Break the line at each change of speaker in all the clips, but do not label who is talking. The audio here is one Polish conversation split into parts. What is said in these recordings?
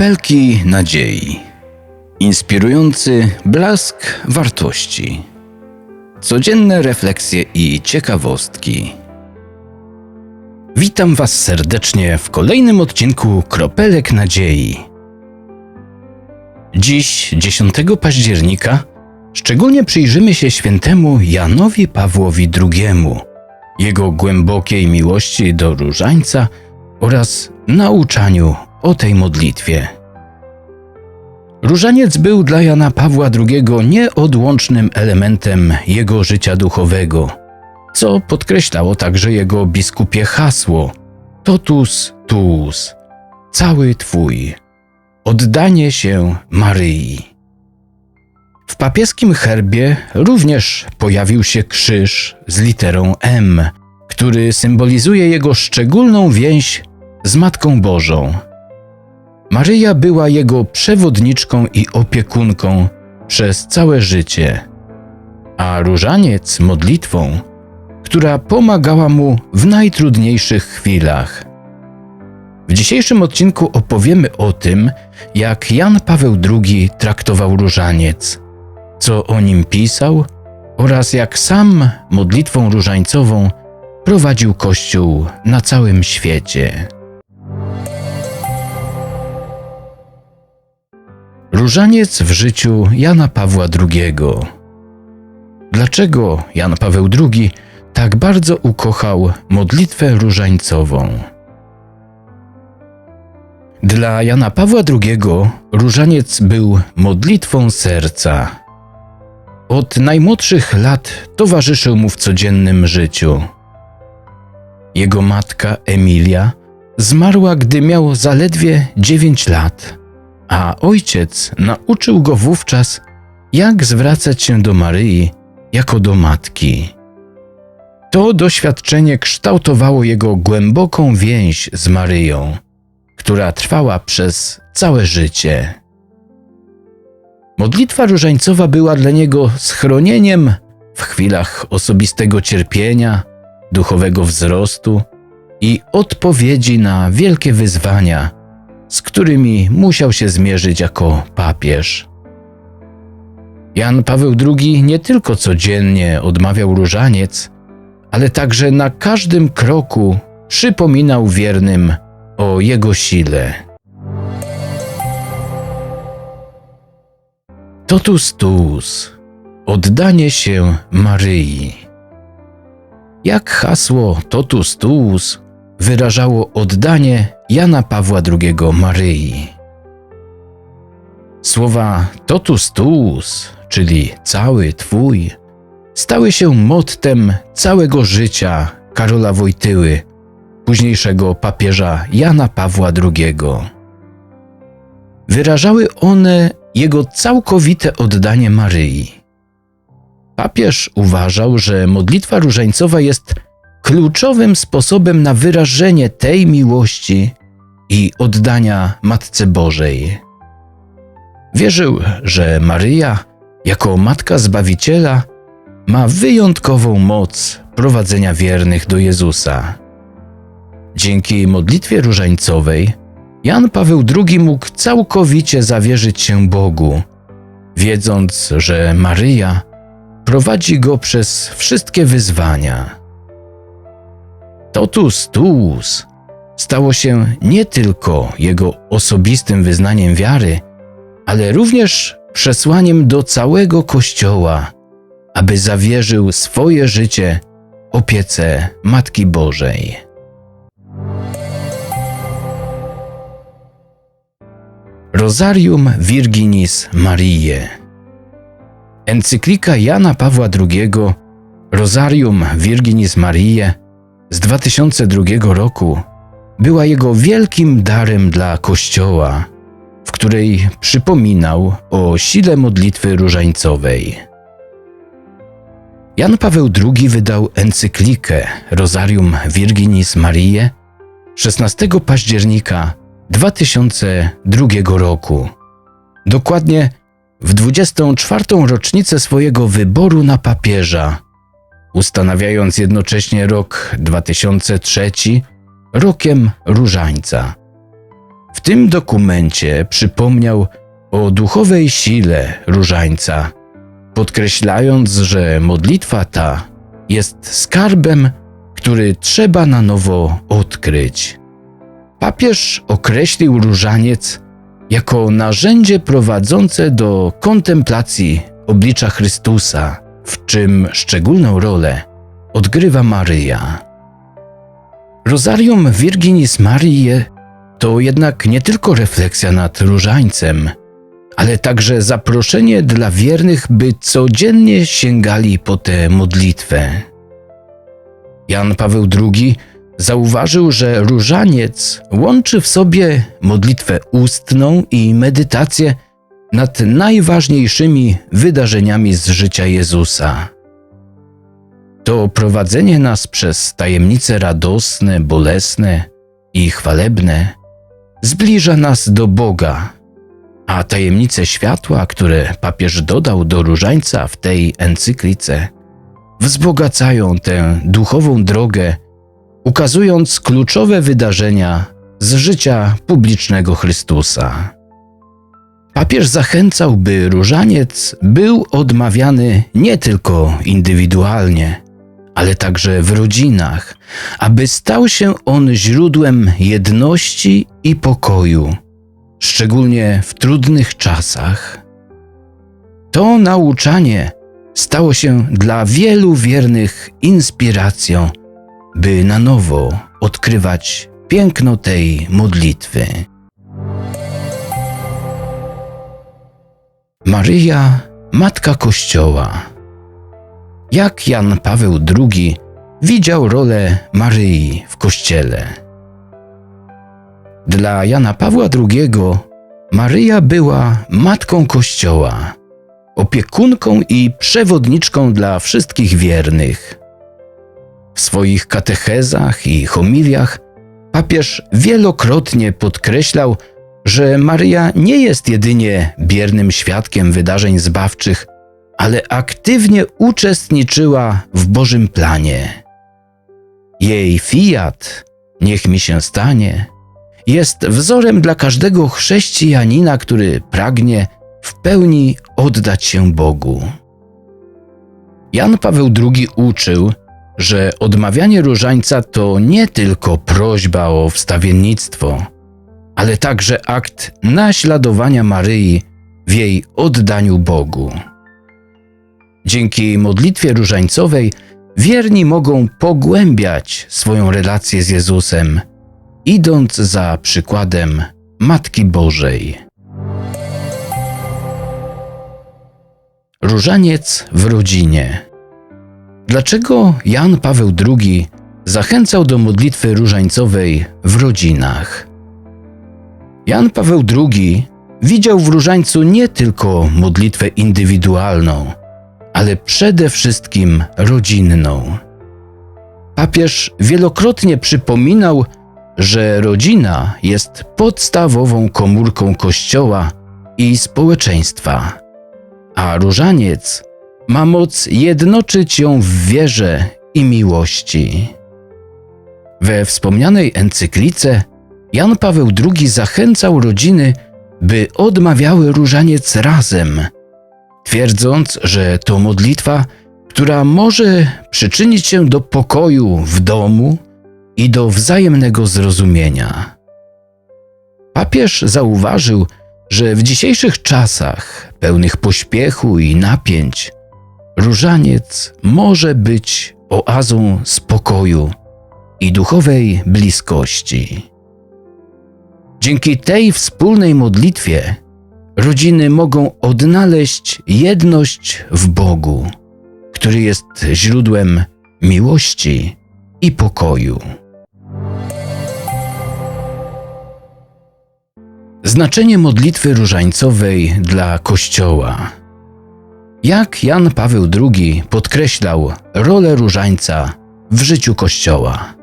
Kropelki nadziei. Inspirujący blask wartości. Codzienne refleksje i ciekawostki. Witam Was serdecznie w kolejnym odcinku Kropelek Nadziei. Dziś, 10 października, szczególnie przyjrzymy się świętemu Janowi Pawłowi II, jego głębokiej miłości do różańca oraz nauczaniu o tej modlitwie. Różaniec był dla Jana Pawła II nieodłącznym elementem jego życia duchowego, co podkreślało także jego biskupie hasło Totus tuus, cały Twój, oddanie się Maryi. W papieskim herbie również pojawił się krzyż z literą M, który symbolizuje jego szczególną więź z Matką Bożą. Maryja była jego przewodniczką i opiekunką przez całe życie, a różaniec modlitwą, która pomagała mu w najtrudniejszych chwilach. W dzisiejszym odcinku opowiemy o tym, jak Jan Paweł II traktował różaniec, co o nim pisał oraz jak sam modlitwą różańcową prowadził Kościół na całym świecie. Różaniec w życiu Jana Pawła II. Dlaczego Jan Paweł II tak bardzo ukochał modlitwę różańcową? Dla Jana Pawła II różaniec był modlitwą serca. Od najmłodszych lat towarzyszył mu w codziennym życiu. Jego matka Emilia zmarła, gdy miał zaledwie 9 lat a ojciec nauczył go wówczas, jak zwracać się do Maryi jako do matki. To doświadczenie kształtowało jego głęboką więź z Maryją, która trwała przez całe życie. Modlitwa różańcowa była dla niego schronieniem w chwilach osobistego cierpienia, duchowego wzrostu i odpowiedzi na wielkie wyzwania, z którymi musiał się zmierzyć jako papież. Jan Paweł II nie tylko codziennie odmawiał różaniec, ale także na każdym kroku przypominał wiernym o jego sile. Totus tuus oddanie się Maryi. Jak hasło Totus tuus wyrażało oddanie Jana Pawła II Maryi. Słowa totus tuus, czyli cały Twój, stały się mottem całego życia Karola Wojtyły, późniejszego papieża Jana Pawła II. Wyrażały one jego całkowite oddanie Maryi. Papież uważał, że modlitwa różańcowa jest kluczowym sposobem na wyrażenie tej miłości i oddania Matce Bożej. Wierzył, że Maryja, jako Matka Zbawiciela, ma wyjątkową moc prowadzenia wiernych do Jezusa. Dzięki modlitwie różańcowej Jan Paweł II mógł całkowicie zawierzyć się Bogu, wiedząc, że Maryja prowadzi go przez wszystkie wyzwania. Totus tuus stało się nie tylko jego osobistym wyznaniem wiary, ale również przesłaniem do całego Kościoła, aby zawierzył swoje życie opiece Matki Bożej. Rosarium Virginis Mariae Encyklika Jana Pawła II Rosarium Virginis Mariae z 2002 roku była jego wielkim darem dla Kościoła, w której przypominał o sile modlitwy różańcowej. Jan Paweł II wydał encyklikę Rosarium Virginis Mariae 16 października 2002 roku, dokładnie w 24. rocznicę swojego wyboru na papieża ustanawiając jednocześnie rok 2003 rokiem różańca. W tym dokumencie przypomniał o duchowej sile różańca, podkreślając, że modlitwa ta jest skarbem, który trzeba na nowo odkryć. Papież określił różaniec jako narzędzie prowadzące do kontemplacji oblicza Chrystusa, w czym szczególną rolę odgrywa Maryja. Rosarium Virginis Mariae to jednak nie tylko refleksja nad różańcem, ale także zaproszenie dla wiernych, by codziennie sięgali po tę modlitwę. Jan Paweł II zauważył, że różaniec łączy w sobie modlitwę ustną i medytację nad najważniejszymi wydarzeniami z życia Jezusa. To prowadzenie nas przez tajemnice radosne, bolesne i chwalebne zbliża nas do Boga, a tajemnice światła, które papież dodał do różańca w tej encyklice, wzbogacają tę duchową drogę, ukazując kluczowe wydarzenia z życia publicznego Chrystusa. Papież zachęcał, by różaniec był odmawiany nie tylko indywidualnie, ale także w rodzinach, aby stał się on źródłem jedności i pokoju, szczególnie w trudnych czasach. To nauczanie stało się dla wielu wiernych inspiracją, by na nowo odkrywać piękno tej modlitwy. Maryja, Matka Kościoła. Jak Jan Paweł II widział rolę Maryi w Kościele? Dla Jana Pawła II Maryja była Matką Kościoła, opiekunką i przewodniczką dla wszystkich wiernych. W swoich katechezach i homiliach papież wielokrotnie podkreślał, że Maryja nie jest jedynie biernym świadkiem wydarzeń zbawczych, ale aktywnie uczestniczyła w Bożym planie. Jej fiat, niech mi się stanie, jest wzorem dla każdego chrześcijanina, który pragnie w pełni oddać się Bogu. Jan Paweł II uczył, że odmawianie różańca to nie tylko prośba o wstawiennictwo, ale także akt naśladowania Maryi w jej oddaniu Bogu. Dzięki modlitwie różańcowej wierni mogą pogłębiać swoją relację z Jezusem, idąc za przykładem Matki Bożej. Różaniec w rodzinie. Dlaczego Jan Paweł II zachęcał do modlitwy różańcowej w rodzinach? Jan Paweł II widział w różańcu nie tylko modlitwę indywidualną, ale przede wszystkim rodzinną. Papież wielokrotnie przypominał, że rodzina jest podstawową komórką Kościoła i społeczeństwa, a różaniec ma moc jednoczyć ją w wierze i miłości. We wspomnianej encyklice Jan Paweł II zachęcał rodziny, by odmawiały różaniec razem, twierdząc, że to modlitwa, która może przyczynić się do pokoju w domu i do wzajemnego zrozumienia. Papież zauważył, że w dzisiejszych czasach, pełnych pośpiechu i napięć, różaniec może być oazą spokoju i duchowej bliskości. Dzięki tej wspólnej modlitwie rodziny mogą odnaleźć jedność w Bogu, który jest źródłem miłości i pokoju. Znaczenie modlitwy różańcowej dla Kościoła. Jak Jan Paweł II podkreślał rolę różańca w życiu Kościoła.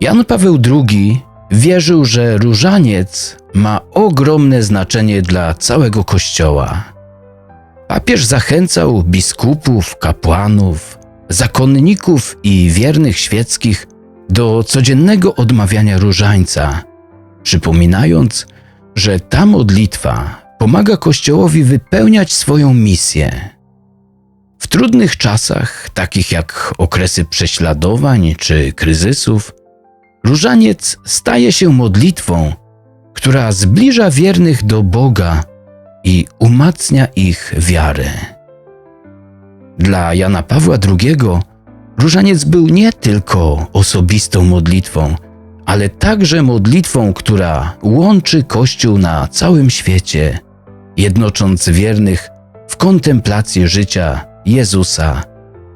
Jan Paweł II wierzył, że różaniec ma ogromne znaczenie dla całego Kościoła. Papież zachęcał biskupów, kapłanów, zakonników i wiernych świeckich do codziennego odmawiania różańca, przypominając, że ta modlitwa pomaga Kościołowi wypełniać swoją misję. W trudnych czasach, takich jak okresy prześladowań czy kryzysów, różaniec staje się modlitwą, która zbliża wiernych do Boga i umacnia ich wiarę. Dla Jana Pawła II różaniec był nie tylko osobistą modlitwą, ale także modlitwą, która łączy Kościół na całym świecie, jednocząc wiernych w kontemplacji życia Jezusa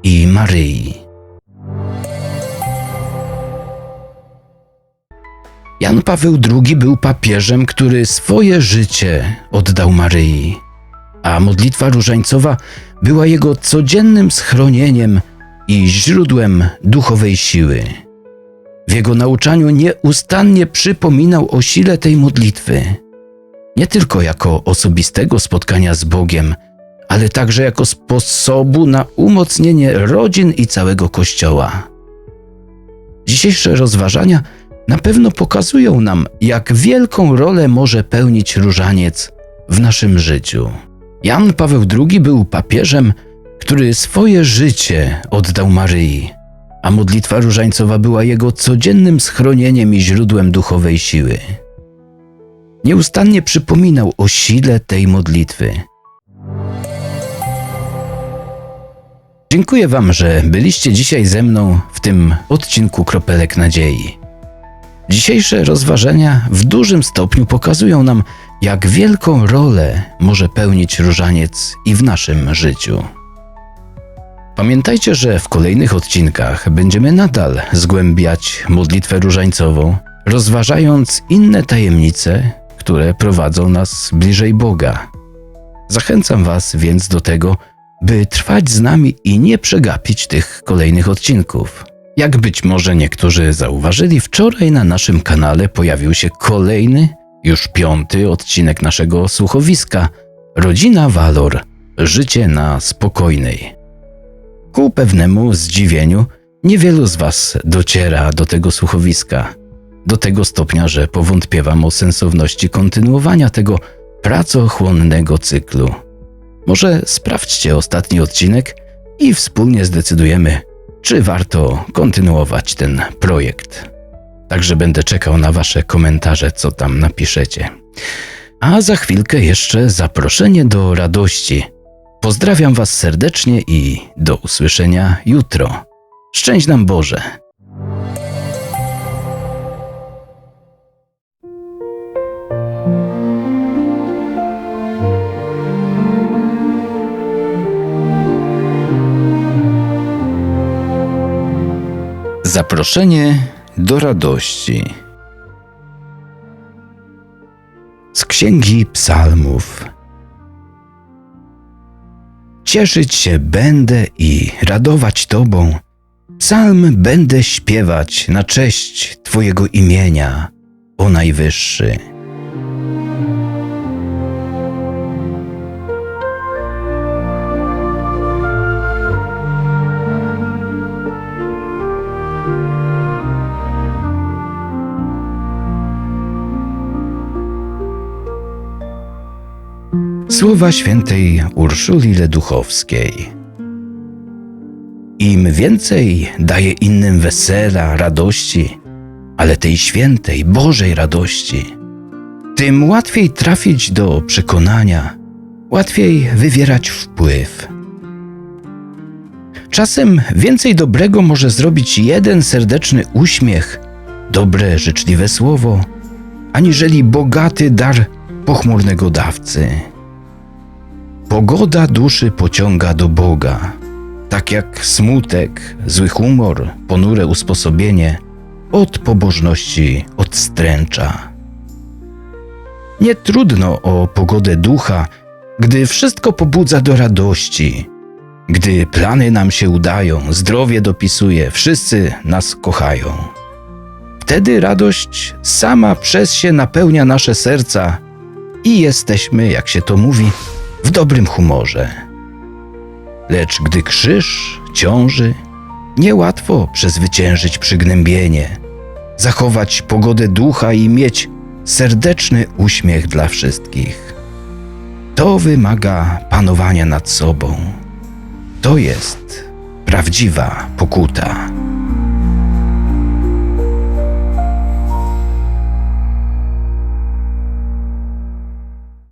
i Maryi. Jan Paweł II był papieżem, który swoje życie oddał Maryi, a modlitwa różańcowa była jego codziennym schronieniem i źródłem duchowej siły. W jego nauczaniu nieustannie przypominał o sile tej modlitwy, nie tylko jako osobistego spotkania z Bogiem, ale także jako sposobu na umocnienie rodzin i całego Kościoła. Dzisiejsze rozważania na pewno pokazują nam, jak wielką rolę może pełnić różaniec w naszym życiu. Jan Paweł II był papieżem, który swoje życie oddał Maryi, a modlitwa różańcowa była jego codziennym schronieniem i źródłem duchowej siły. Nieustannie przypominał o sile tej modlitwy. Dziękuję Wam, że byliście dzisiaj ze mną w tym odcinku Kropelek Nadziei. Dzisiejsze rozważania w dużym stopniu pokazują nam, jak wielką rolę może pełnić różaniec i w naszym życiu. Pamiętajcie, że w kolejnych odcinkach będziemy nadal zgłębiać modlitwę różańcową, rozważając inne tajemnice, które prowadzą nas bliżej Boga. Zachęcam Was więc do tego, by trwać z nami i nie przegapić tych kolejnych odcinków. Jak być może niektórzy zauważyli, wczoraj na naszym kanale pojawił się kolejny, już piąty odcinek naszego słuchowiska Rodzina Walor Życie na spokojnej. Ku pewnemu zdziwieniu niewielu z Was dociera do tego słuchowiska, do tego stopnia, że powątpiewam o sensowności kontynuowania tego pracochłonnego cyklu. Może sprawdźcie ostatni odcinek i wspólnie zdecydujemy, czy warto kontynuować ten projekt. Także będę czekał na Wasze komentarze, co tam napiszecie. A za chwilkę jeszcze zaproszenie do radości. Pozdrawiam Was serdecznie i do usłyszenia jutro. Szczęść nam Boże! Zaproszenie do radości. Z Księgi Psalmów. Cieszyć się będę i radować Tobą. Psalm będę śpiewać na cześć Twojego imienia, o Najwyższy. Słowa świętej Urszuli Leduchowskiej. Im więcej daje innym wesela, radości, ale tej świętej, Bożej radości, tym łatwiej trafić do przekonania, łatwiej wywierać wpływ. Czasem więcej dobrego może zrobić jeden serdeczny uśmiech, dobre, życzliwe słowo, aniżeli bogaty dar pochmurnego dawcy. Pogoda duszy pociąga do Boga, tak jak smutek, zły humor, ponure usposobienie od pobożności odstręcza. Nie trudno o pogodę ducha, gdy wszystko pobudza do radości, gdy plany nam się udają, zdrowie dopisuje, wszyscy nas kochają. Wtedy radość sama przez się napełnia nasze serca i jesteśmy, jak się to mówi, dobrym humorze. Lecz gdy krzyż ciąży, niełatwo przezwyciężyć przygnębienie, zachować pogodę ducha i mieć serdeczny uśmiech dla wszystkich. To wymaga panowania nad sobą. To jest prawdziwa pokuta.